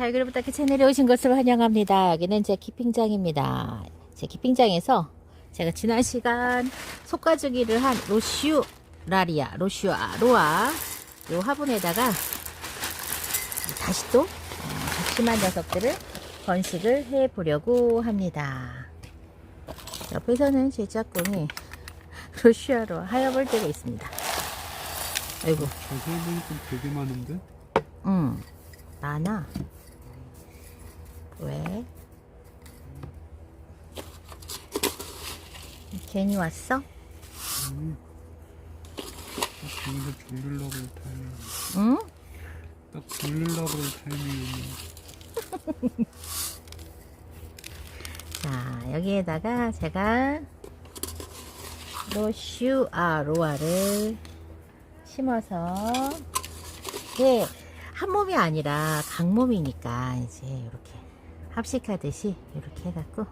달그룹 부탁해 채널에 오신 것을 환영합니다. 여기는 제 키핑장입니다. 제 키핑장에서 제가 지난 시간 속가죽이를 한 로슈 라리아, 로슈아, 로아 요 화분에다가 다시 또 어, 작심한 녀석들을 번식을 해 보려고 합니다. 옆에서는 제 짝꿍이 로슈아로 하여볼 때가 있습니다. 아이고, 자세히 보니까 되게 많은데? 응, 많아. 왜? 괜히 왔어? 아니 딱할 타이밍 응? 딱 졸리려고 할 타이밍이었네 자, 여기에다가 제가 로슈, 아, 로아를 심어서, 이게 한 몸이 아니라 각 몸이니까 이제 이렇게 합식하듯이 이렇게 해갖고, 어?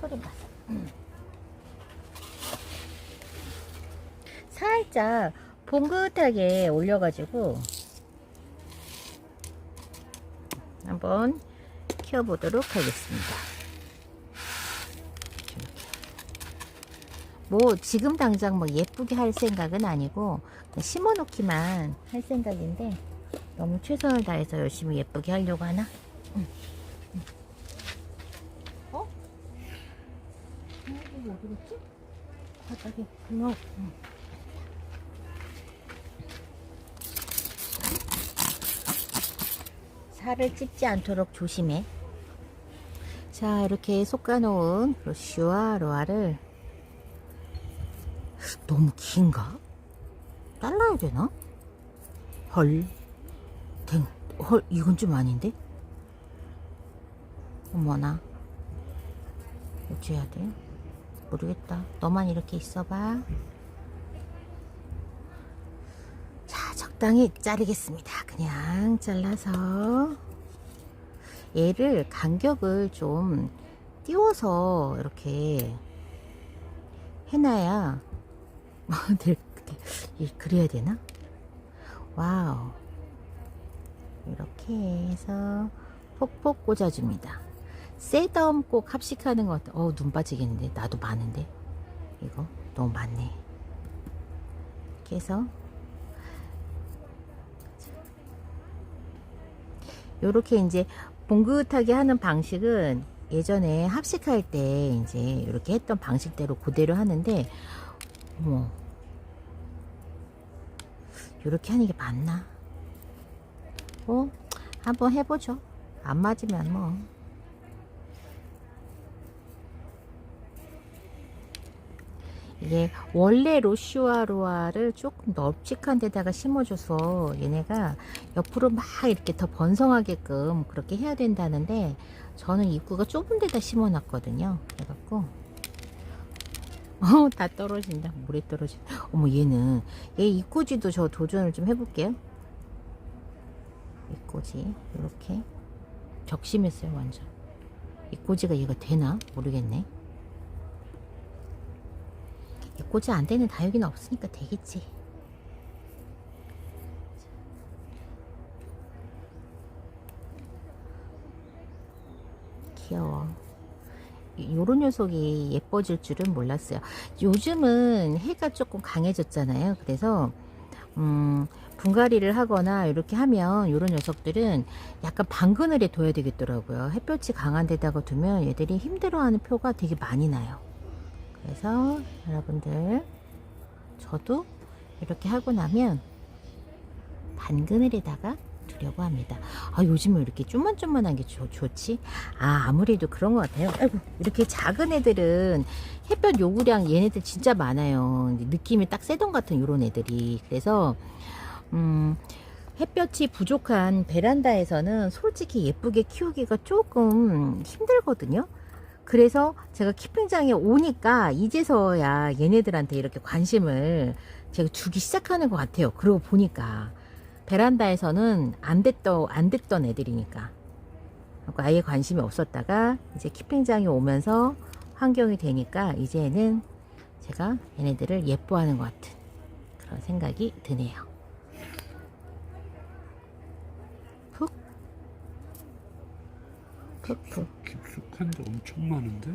소리 봤어. 살짝 봉긋하게 올려가지고, 한번 키워보도록 하겠습니다. 뭐 지금 당장 뭐 예쁘게 할 생각은 아니고 심어놓기만 할 생각인데 너무 최선을 다해서 열심히 예쁘게 하려고 하나? 응. 응. 어? 어, 이거 어디 갔지? 바닥에 구멍. 응. 살을 찝지 않도록 조심해. 자, 이렇게 솎아놓은 로슈와 로아를 너무 긴가? 잘라야 되나? 헐, 댕, 헐, 이건 좀 아닌데? 어머나, 어찌해야 돼? 모르겠다. 너만 이렇게 있어봐. 자, 적당히 자르겠습니다. 그냥 잘라서 얘를 간격을 좀 띄워서 이렇게 해놔야 그래야 되나? 와우 이렇게 해서 폭폭 꽂아줍니다. 셋덤 꼭 합식하는 것 같아. 어우 눈 빠지겠는데 나도 많은데 이거 너무 많네. 이렇게 해서 요렇게 이제 봉긋하게 하는 방식은 예전에 합식할 때 이제 이렇게 했던 방식대로 그대로 하는데 어머 요렇게 하는 게 맞나? 어? 한번 해보죠. 안 맞으면 뭐. 이게 원래 로슈아 로아를 조금 넓직한 데다가 심어줘서 얘네가 옆으로 막 이렇게 더 번성하게끔 그렇게 해야 된다는데 저는 입구가 좁은 데다 심어놨거든요. 그래갖고 어, 다 떨어진다. 물에 떨어진다. 어머 얘는 얘 입꼬지도 저 도전을 좀 해볼게요. 입꼬지 이렇게 적심했어요 완전. 입꼬지가 얘가 되나 모르겠네. 입꼬지 안 되는 다육이는 없으니까 되겠지. 귀여워. 이- 요런 녀석이 예뻐질 줄은 몰랐어요. 요즘은 해가 조금 강해졌잖아요. 그래서 음, 분갈이를 하거나 이렇게 하면 요런 녀석들은 약간 방그늘에 둬야 되겠더라고요. 햇볕이 강한 데다가 두면 얘들이 힘들어하는 표가 되게 많이 나요. 그래서 여러분들 저도 이렇게 하고 나면 반그늘에다가 두려고 합니다. 아 요즘은 이렇게 쪼만쪼만한 게 좋, 좋지? 아 아무래도 그런 것 같아요. 아이고 이렇게 작은 애들은 햇볕 요구량 얘네들 진짜 많아요. 느낌이 딱 세던 같은 요런 애들이 그래서 음 햇볕이 부족한 베란다에서는 솔직히 예쁘게 키우기가 조금 힘들거든요. 그래서 제가 키핑장에 오니까 이제서야 얘네들한테 이렇게 관심을 제가 주기 시작하는 것 같아요. 그러고 보니까 베란다에서는 안 됐던 안 듣던 애들이니까 아예 관심이 없었다가 이제 키핑장에 오면서 환경이 되니까 이제는 제가 얘네들을 예뻐하는 것 같은 그런 생각이 드네요. 푹. 푹푹. 깊숙한데 엄청 많은데?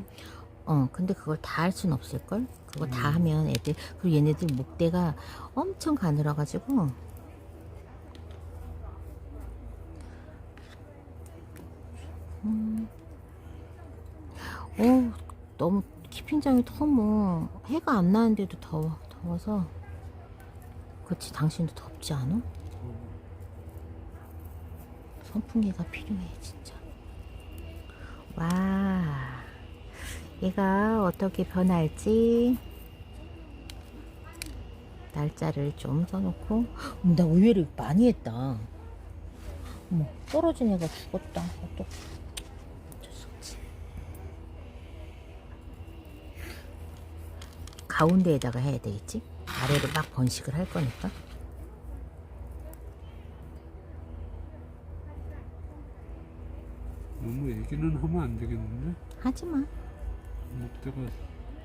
어, 근데 그걸 다 할 순 없을걸? 그거 음. 다 하면 애들, 그리고 얘네들 목대가 엄청 가늘어가지고 너무 키핑장이 너무 해가 안 나는데도 더워, 더워서. 그렇지, 당신도 덥지 않아? 선풍기가 필요해, 진짜. 와. 얘가 어떻게 변할지 날짜를 좀 써놓고 음, 나 의외로 많이 했다 어머 떨어진 애가 죽었다 어떡 어쩔 수 없지 가운데에다가 해야 되겠지 아래로 막 번식을 할 거니까 너무 애기는 하면 안 되겠는데? 하지 마 목대가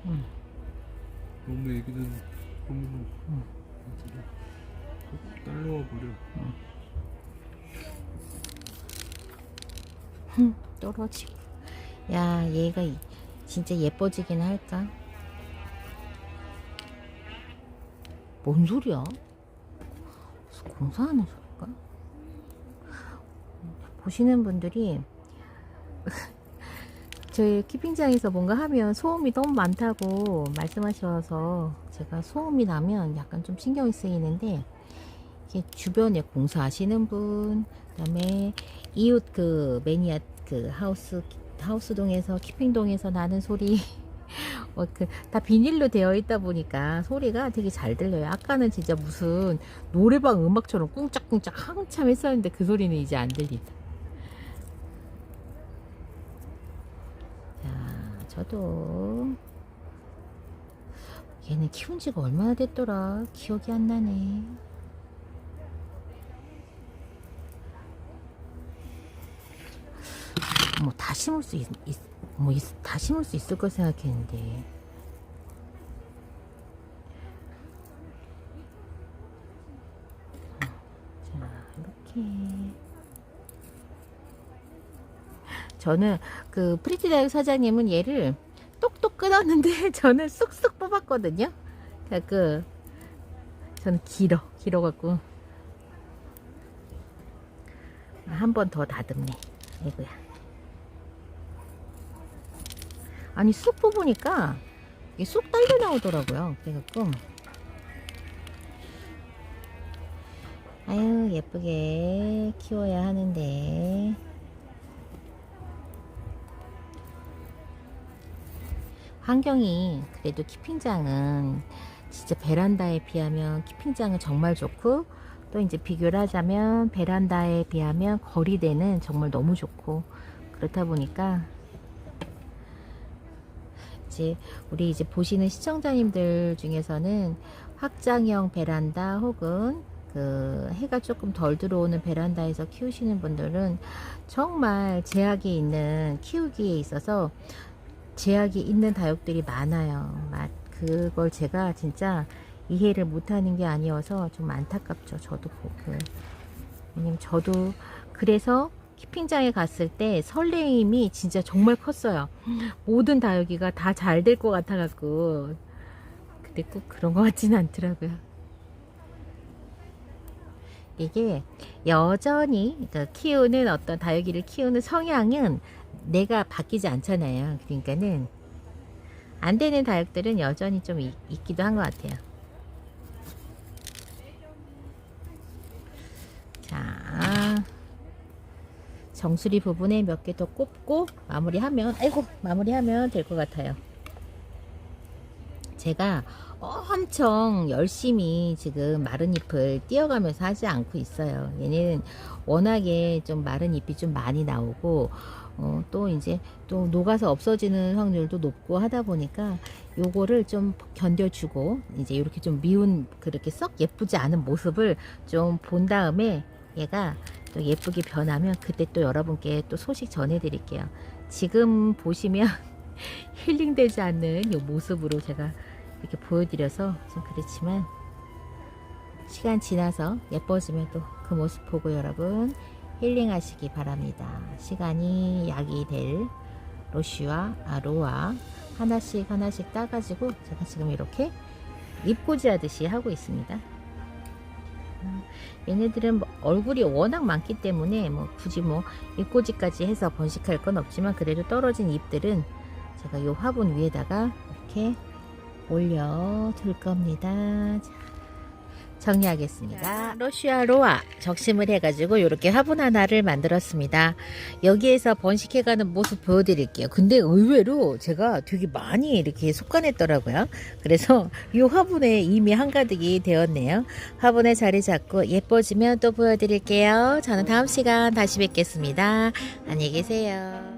응. 너무 애기는 하면 응. 딸려와 버려. 떨어지고 야 얘가 이- 진짜 예뻐지긴 할까 뭔 소리야? 공사하는 소리일까? 보시는 분들이 저희 키핑장에서 뭔가 하면 소음이 너무 많다고 말씀하셔서 제가 소음이 나면 약간 좀 신경이 쓰이는데 이게 주변에 공사하시는 분 그다음에 이웃 그 매니아 그 하우스 하우스동에서 키핑동에서 나는 소리 어, 그, 다 비닐로 되어 있다 보니까 소리가 되게 잘 들려요. 아까는 진짜 무슨 노래방 음악처럼 꿍짝꿍짝 한참 했었는데 그 소리는 이제 안 들린다. 자, 저도 얘는 키운 지가 얼마나 됐더라. 기억이 안 나네. 뭐 다 심을 수 있, 있, 뭐 있, 다 심을 수 있을 거 생각했는데. 어, 자 이렇게. 저는 그 프리티 다육 사장님은 얘를 똑똑 끊었는데 저는 쑥쑥 뽑았거든요. 그 저는 길어 길어 갖고. 한 번 더 다듬네. 이거야 아니 쑥 뽑으니까 이게 쑥 딸려 나오더라고요. 그래갖고 아유 예쁘게 키워야 하는데 환경이 그래도 키핑장은 진짜 베란다에 비하면 키핑장은 정말 좋고 또 이제 비교를 하자면 베란다에 비하면 거리대는 정말 너무 좋고 그렇다 보니까 이제 우리 이제 보시는 시청자님들 중에서는 확장형 베란다 혹은 그 해가 조금 덜 들어오는 베란다에서 키우시는 분들은 정말 제약이 있는 키우기에 있어서 제약이 있는 다육들이 많아요. 마- 그걸 제가 진짜 이해를 못하는 게 아니어서 좀 안타깝죠. 저도 보고. 왜냐면 저도 그래서 키핑장에 갔을 때 설레임이 진짜 정말 컸어요. 모든 다육이가 다 잘 될 것 같아갖고. 근데 꼭 그런 것 같지는 않더라고요. 이게 여전히 그러니까 키우는 어떤 다육이를 키우는 성향은 내가 바뀌지 않잖아요. 그러니까는 안 되는 다육들은 여전히 좀 있, 있기도 한 것 같아요. 자, 정수리 부분에 몇 개 더 꼽고 마무리하면, 아이고, 마무리하면 될 것 같아요. 제가 엄청 열심히 지금 마른 잎을 띄어가면서 하지 않고 있어요. 얘는 워낙에 좀 마른 잎이 좀 많이 나오고, 어, 또 이제 또 녹아서 없어지는 확률도 높고 하다 보니까 요거를 좀 견뎌주고, 이제 이렇게 좀 미운, 그렇게 썩 예쁘지 않은 모습을 좀 본 다음에 얘가 또 예쁘게 변하면 그때 또 여러분께 또 소식 전해드릴게요. 지금 보시면 힐링되지 않는 이 모습으로 제가 이렇게 보여드려서 좀 그렇지만 시간 지나서 예뻐지면 또 그 모습 보고 여러분 힐링하시기 바랍니다. 시간이 약이 될 로쉬와 아, 로아 하나씩 하나씩 따가지고 제가 지금 이렇게 입꼬지 하듯이 하고 있습니다. 음, 얘네들은 뭐 얼굴이 워낙 많기 때문에 뭐 굳이 뭐 입꼬지까지 해서 번식할 건 없지만 그래도 떨어진 잎들은 제가 이 화분 위에다가 이렇게 올려 둘 겁니다. 자, 정리하겠습니다. 러시아 로아 적심을 해가지고 이렇게 화분 하나를 만들었습니다. 여기에서 번식해가는 모습 보여드릴게요. 근데 의외로 제가 되게 많이 이렇게 속간했더라고요. 그래서 이 화분에 이미 한가득이 되었네요. 화분에 자리 잡고 예뻐지면 또 보여드릴게요. 저는 다음 시간 다시 뵙겠습니다. 안녕히 계세요.